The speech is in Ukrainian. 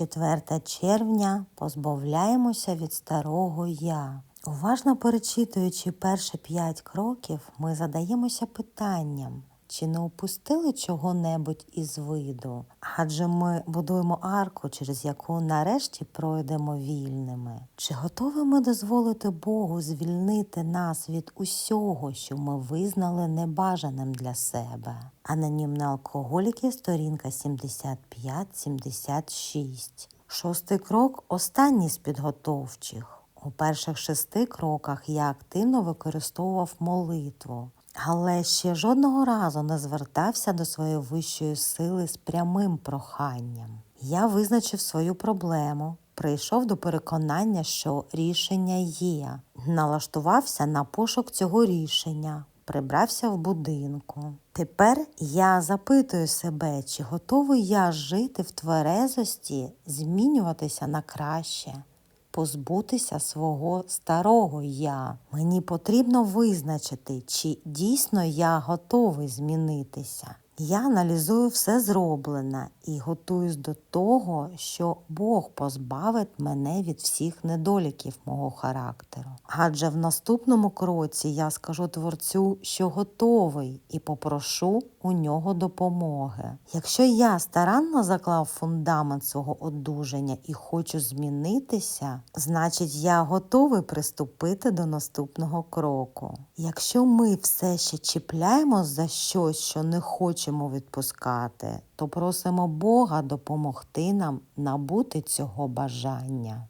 4 червня позбавляємося від старого я. Уважно перечитуючи перші п'ять кроків, ми задаємося питанням, чи не упустили чого-небудь із виду? Адже ми будуємо арку, через яку нарешті пройдемо вільними. Чи готові ми дозволити Богу звільнити нас від усього, що ми визнали небажаним для себе? Анонімні алкоголіки, сторінка 75-76. Шостий крок останній з підготовчих. У перших шести кроках я активно використовував молитву, але ще жодного разу не звертався до своєї вищої сили з прямим проханням. Я визначив свою проблему, прийшов до переконання, що рішення є, налаштувався на пошук цього рішення, прибрався в будинку. Тепер я запитую себе, чи готовий я жити в тверезості, змінюватися на краще позбутися свого старого я. Мені потрібно визначити, чи дійсно я готовий змінитися. Я аналізую все зроблене і готуюсь до того, що Бог позбавить мене від всіх недоліків мого характеру. Адже в наступному кроці я скажу творцю, що готовий, і попрошу у нього допомоги. Якщо я старанно заклав фундамент свого одужання і хочу змінитися, значить я готовий приступити до наступного кроку. Якщо ми все ще чіпляємо за щось, що не хочемо відпускати, то просимо Бога допомогти нам набути цього бажання.